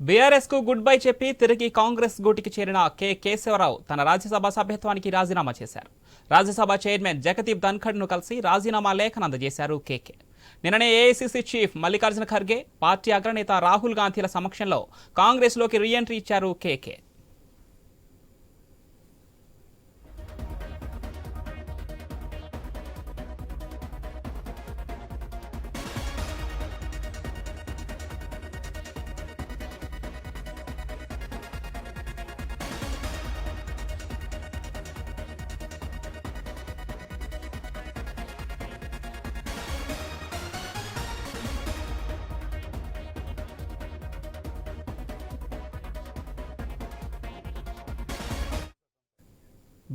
బీఆర్ఎస్కు good bye చెప్పి తిరిగి కాంగ్రెస్ గూటికి చేరిన కె. కేశవరావు తన రాజ్యసభ సభ్యత్వానికి రాజీనామా చేశారు. రాజ్యసభ చైర్మన్ జగదీప్ ధన్ఖడ్ను కలిసి రాజీనామా లేఖను అందజేశారు K K AICC chief Mallikarjuna Kharge party అగ్రనేత రాహుల్ గాంధీల సమక్షంలో కాంగ్రెస్లోకి రీఎంట్రీ ఇచ్చారు కేకే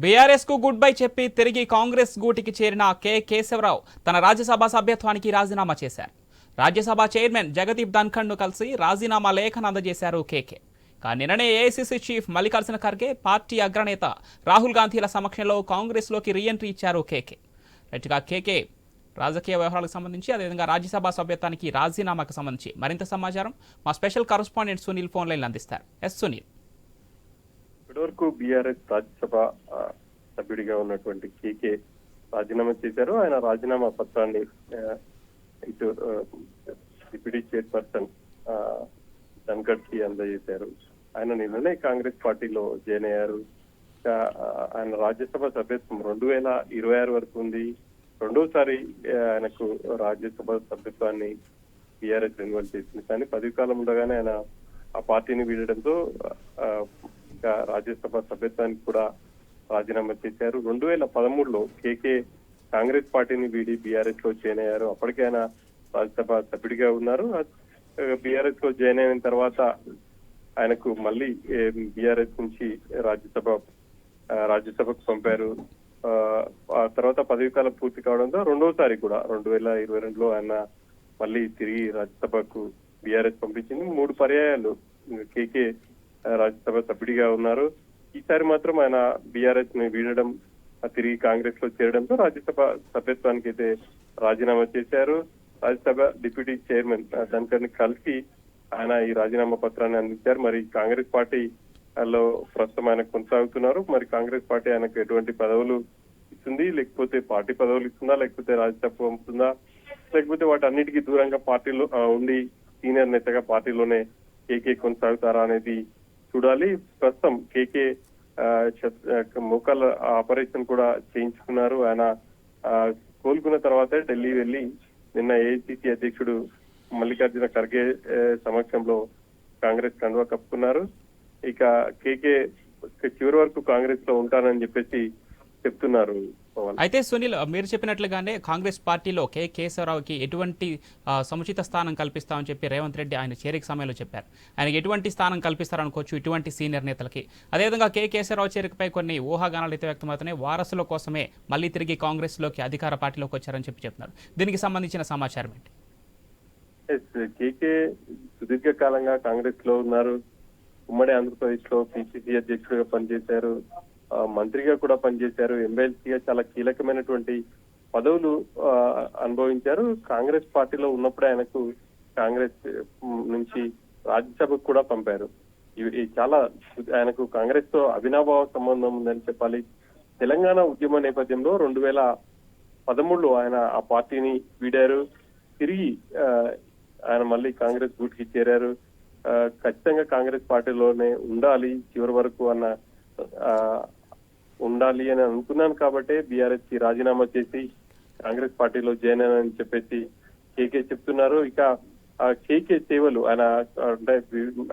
బీఆర్ఎస్కు గుడ్ బై చెప్పి తిరిగి కాంగ్రెస్ గూటికి చేరిన కె. కేశవరావు తన రాజ్యసభ సభ్యత్వానికి రాజీనామా చేశారు. రాజ్యసభ చైర్మన్ జగదీప్ ధన్ఖండ్ను కలిసి రాజీనామా లేఖను అందజేశారు కేకే కానీ నిన్ననే AICC chief Mallikarjuna Kharge party అగ్రనేత రాహుల్ గాంధీల సమక్షంలో కాంగ్రెస్లోకి రీఎంట్రీ ఇచ్చారు కేకే రైట్గా కేకే రాజకీయ వ్యవహారాలకు సంబంధించి అదేవిధంగా రాజ్యసభ సభ్యత్వానికి రాజీనామాకు సంబంధించి మరింత సమాచారం మా special correspondent Sunil phone line అందిస్తారు. ఎస్ సునీల్. ఇప్పటివరకు బీఆర్ఎస్ రాజ్యసభ సభ్యుడిగా ఉన్నటువంటి కేకే రాజీనామా చేశారు. ఆయన రాజీనామా పత్రాన్ని ఇటు డిప్యూటీ చైర్పర్సన్ ధన్కర్కి అందజేశారు. ఆయన నిన్ననే కాంగ్రెస్ పార్టీలో జాయిన్ అయ్యారు. ఆయన రాజ్యసభ సభ్యత్వం రెండు వేల ఇరవై ఆరు వరకు ఉంది. రెండోసారి ఆయనకు రాజ్యసభ సభ్యత్వాన్ని బీఆర్ఎస్ రెన్యువల్ చేసింది. కానీ పదవి కాలం ఉండగానే ఆయన ఆ పార్టీని వీడడంతో ఇంకా రాజ్యసభ సభ్యత్వానికి కూడా రాజీనామా చేశారు. రెండు వేల పదమూడులో కేకే కాంగ్రెస్ పార్టీని వీడి బీఆర్ఎస్లో జాయిన్ అయ్యారు. అప్పటికే ఆయన రాజ్యసభ సభ్యుడిగా ఉన్నారు. బీఆర్ఎస్లో జాయిన్ అయిన తర్వాత ఆయనకు మళ్ళీ బీఆర్ఎస్ నుంచి రాజ్యసభ రాజ్యసభకు పంపారు. ఆ, ఆ తర్వాత పదవి కాలం పూర్తి కావడంతో రెండోసారి కూడా రెండు వేల ఇరవై రెండులో ఆయన మళ్ళీ తిరిగి రాజ్యసభకు బీఆర్ఎస్ పంపించింది. మూడు పర్యాయాలు కేకే రాజ్యసభ సభ్యుడిగా ఉన్నారు. ఈసారి మాత్రం ఆయన బీఆర్ఎస్ని వీడడం తిరిగి కాంగ్రెస్లో చేరడంతో రాజ్యసభ సభ్యత్వానికి అయితే రాజీనామా చేశారు. రాజ్యసభ డిప్యూటీ చైర్మన్ ఆ, ధన్కర్ని కలిసి ఆయన ఈ రాజీనామా పత్రాన్ని అందించారు. మరి కాంగ్రెస్ పార్టీ లో ప్రస్తుతం ఆయన కొనసాగుతున్నారు. మరి కాంగ్రెస్ పార్టీ ఆయనకు ఎటువంటి పదవులు ఇస్తుంది? లేకపోతే పార్టీ పదవులు ఇస్తుందా? లేకపోతే రాజ్యసభ పంపుతుందా? లేకపోతే వాటి అన్నిటికీ దూరంగా పార్టీలో ఉండి సీనియర్ నేతగా పార్టీలోనే కేకే కొనసాగుతారా అనేది చూడాలి. ప్రస్తుతం కేకే ఆ, మోకాళ్ళ ఆపరేషన్ కూడా చేయించుకున్నారు. ఆయన ఆ, కోలుకున్న తర్వాతే ఢిల్లీ వెళ్ళి నిన్న ఏఐసిసి అధ్యక్షుడు మల్లికార్జున ఖర్గే సమక్షంలో కాంగ్రెస్ కండువా కప్పుకున్నారు. ఇక కేకే చివరి వరకు కాంగ్రెస్లో ఉంటానని చెప్పేసి చెప్తున్నారు. అయితే సునీల్ మీరు చెప్పినట్లుగానే కాంగ్రెస్ పార్టీలో కె. కేశవరావుకి ఎటువంటి సముచిత స్థానం కల్పిస్తామని చెప్పి రేవంత్ రెడ్డి ఆయన చేరిక సమయంలో చెప్పారు. ఆయనకి ఎటువంటి స్థానం కల్పిస్తారనుకోవచ్చు ఇటువంటి సీనియర్ నేతలకి. అదేవిధంగా కె. కేశవరావు చేరికపై కొన్ని ఊహాగానాలు అయితే వ్యక్తమవుతున్నాయి వారసుల కోసమే మళ్ళీ తిరిగి కాంగ్రెస్లోకి అధికార పార్టీలోకి వచ్చారని చెప్పి చెప్తున్నారు. దీనికి సంబంధించిన సమాచారం ఏంటి? కేకే సుదీర్ఘకాలంగా కాంగ్రెస్లో ఉన్నారు. ఉమ్మడి ఆంధ్రప్రదేశ్లో పిసిసి అధ్యక్షుడిగా పనిచేశారు. మంత్రిగా కూడా పనిచేశారు. ఎమ్మెల్సీగా చాలా కీలకమైనటువంటి పదవులు అనుభవించారు. కాంగ్రెస్ పార్టీలో ఉన్నప్పుడే ఆయనకు కాంగ్రెస్ నుంచి రాజ్యసభకు కూడా పంపారు. ఇవి చాలా ఆయనకు కాంగ్రెస్తో అవినాభావ సంబంధం ఉందని చెప్పాలి. తెలంగాణ ఉద్యమ నేపథ్యంలో రెండు వేల పదమూడులో ఆయన ఆ పార్టీని వీడారు. తిరిగి ఆ, ఆయన మళ్ళీ కాంగ్రెస్ గూటికి చేరారు. ఆ, ఖచ్చితంగా కాంగ్రెస్ పార్టీలోనే ఉండాలి చివరి వరకు అన్న ఆ, ఉండాలి అని అనుకున్నాను కాబట్టి బీఆర్ఎస్కి రాజీనామా చేసి కాంగ్రెస్ పార్టీలో జాయిన్ అని చెప్పేసి కేకే చెప్తున్నారు. ఇక ఆ కేకే సేవలు ఆయన అంటే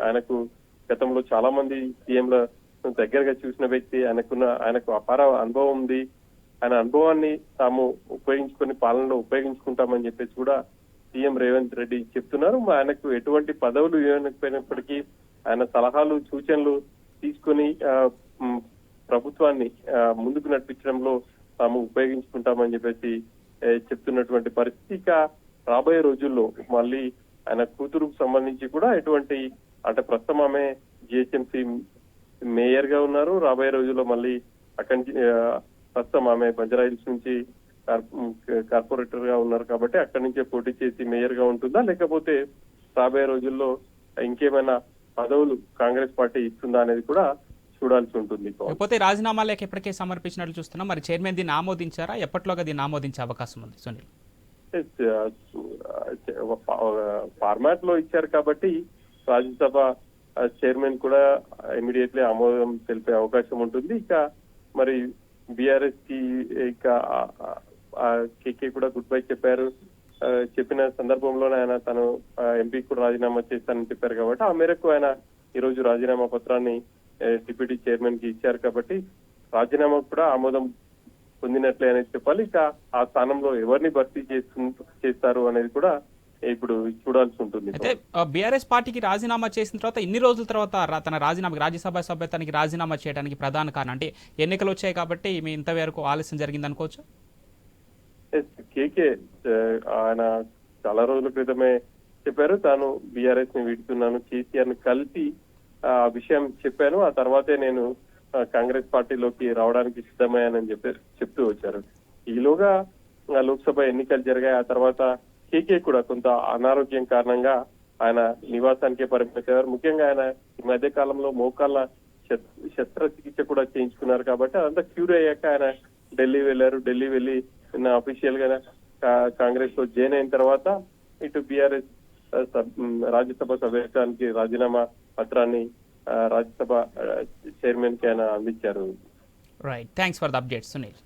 ఆయనకు గతంలో చాలా మంది సీఎంల దగ్గరగా చూసిన వ్యక్తి ఆయనకున్న ఆయనకు అపార అనుభవం ఉంది. ఆయన అనుభవాన్ని తాము ఉపయోగించుకొని పాలనలో ఉపయోగించుకుంటామని చెప్పేసి కూడా సీఎం రేవంత్ రెడ్డి చెప్తున్నారు. ఆయనకు ఎటువంటి పదవులు ఇవ్వకపోయినప్పటికీ ఆయన సలహాలు సూచనలు తీసుకొని ప్రభుత్వాన్ని ముందుకు నడిపించడంలో తాము ఉపయోగించుకుంటామని చెప్పేసి చెప్తున్నటువంటి పరిస్థితి. ఇక రాబోయే రోజుల్లో మళ్ళీ ఆయన కూతురుకు సంబంధించి కూడా ఎటువంటి అంటే ప్రస్తుతం ఆమె జిహెచ్ఎంసీ మేయర్గా ఉన్నారు. రాబోయే రోజుల్లో మళ్ళీ అక్కడి నుంచి ప్రస్తుతం ఆమె బంజారాహిల్స్ నుంచి కార్పొరేటర్గా ఉన్నారు కాబట్టి అక్కడి నుంచే పోటీ చేసి మేయర్గా ఉంటుందా? లేకపోతే రాబోయే రోజుల్లో ఇంకేమైనా పదవులు కాంగ్రెస్ పార్టీ ఇస్తుందా అనేది కూడా చూడాల్సి ఉంటుంది. లేకపోతే రాజీనామా లేఖ ఇప్పటికే సమర్పించినట్లు చూస్తున్నాం. మరి చైర్మన్ దీన్ని ఆమోదించారా? ఎప్పట్లోగా దీన్ని ఆమోదించే అవకాశం ఉంది? సునీల్. ఫార్మాట్లో ఇచ్చారు కాబట్టి రాజ్యసభ చైర్మన్ కూడా ఇమీడియట్లీ ఆమోదం తెలిపే అవకాశం ఉంటుంది. ఇక మరి బీఆర్ఎస్కి ఇక కేకే కూడా గుడ్ బై చెప్పారు. చెప్పిన సందర్భంలోనే ఆయన తను ఎంపీ కూడా రాజీనామా చేస్తానని చెప్పారు కాబట్టి ఆ మేరకు ఆయన ఈ రోజు రాజీనామా పత్రాన్ని డిప్యూటీ చైర్మన్కి ఇచ్చారు కాబట్టి రాజీనామా కూడా ఆమోదం పొందినట్లే అనేది చెప్పాలి. ఇక ఆ స్థానంలో ఎవరిని భర్తీ చేస్తు చేస్తారు అనేది కూడా ఇప్పుడు చూడాల్సి ఉంటుంది. అయితే బీఆర్ఎస్ పార్టీకి రాజీనామా చేసిన తర్వాత ఇన్ని రోజుల తర్వాత తన రాజీనామా రాజ్యసభ సభ్యత్వానికి రాజీనామా చేయడానికి ప్రధాన కారణం అంటే ఎన్నికలు వచ్చాయి కాబట్టి మీ ఇంతవరకు ఆలస్యం జరిగింది అనుకోవచ్చు? కేకే ఆయన చాలా రోజుల క్రితమే చెప్పారు. తాను బీఆర్ఎస్ని వీడుతున్నాను కేసీఆర్ని కలిసి విషయం చెప్పాను. ఆ తర్వాతే నేను కాంగ్రెస్ పార్టీలోకి రావడానికి సిద్ధమయ్యానని చెప్పి చెప్తూ వచ్చారు. ఈలోగా ఆ, లోక్సభ ఎన్నికలు జరిగాయి. ఆ తర్వాత కేకే కూడా కొంత అనారోగ్యం కారణంగా ఆయన నివాసానికే పరిమితమయ్యారు. ముఖ్యంగా ఆయన ఈ మధ్య కాలంలో మోకాళ్ళ శస్త్రచికిత్స కూడా చేయించుకున్నారు కాబట్టి అదంతా క్యూర్ అయ్యాక ఆయన ఢిల్లీ వెళ్ళారు. ఢిల్లీ వెళ్ళి నిన్న అఫీషియల్గా కా- కాంగ్రెస్లో జాయిన్ అయిన తర్వాత ఇటు బీఆర్ఎస్ రాజ్యసభ సభ్యత్వానికి రాజీనామా పత్రాన్ని రాజ్యసభ చైర్మన్కి ఆయన అందించారు. Right thanks for the update Sunil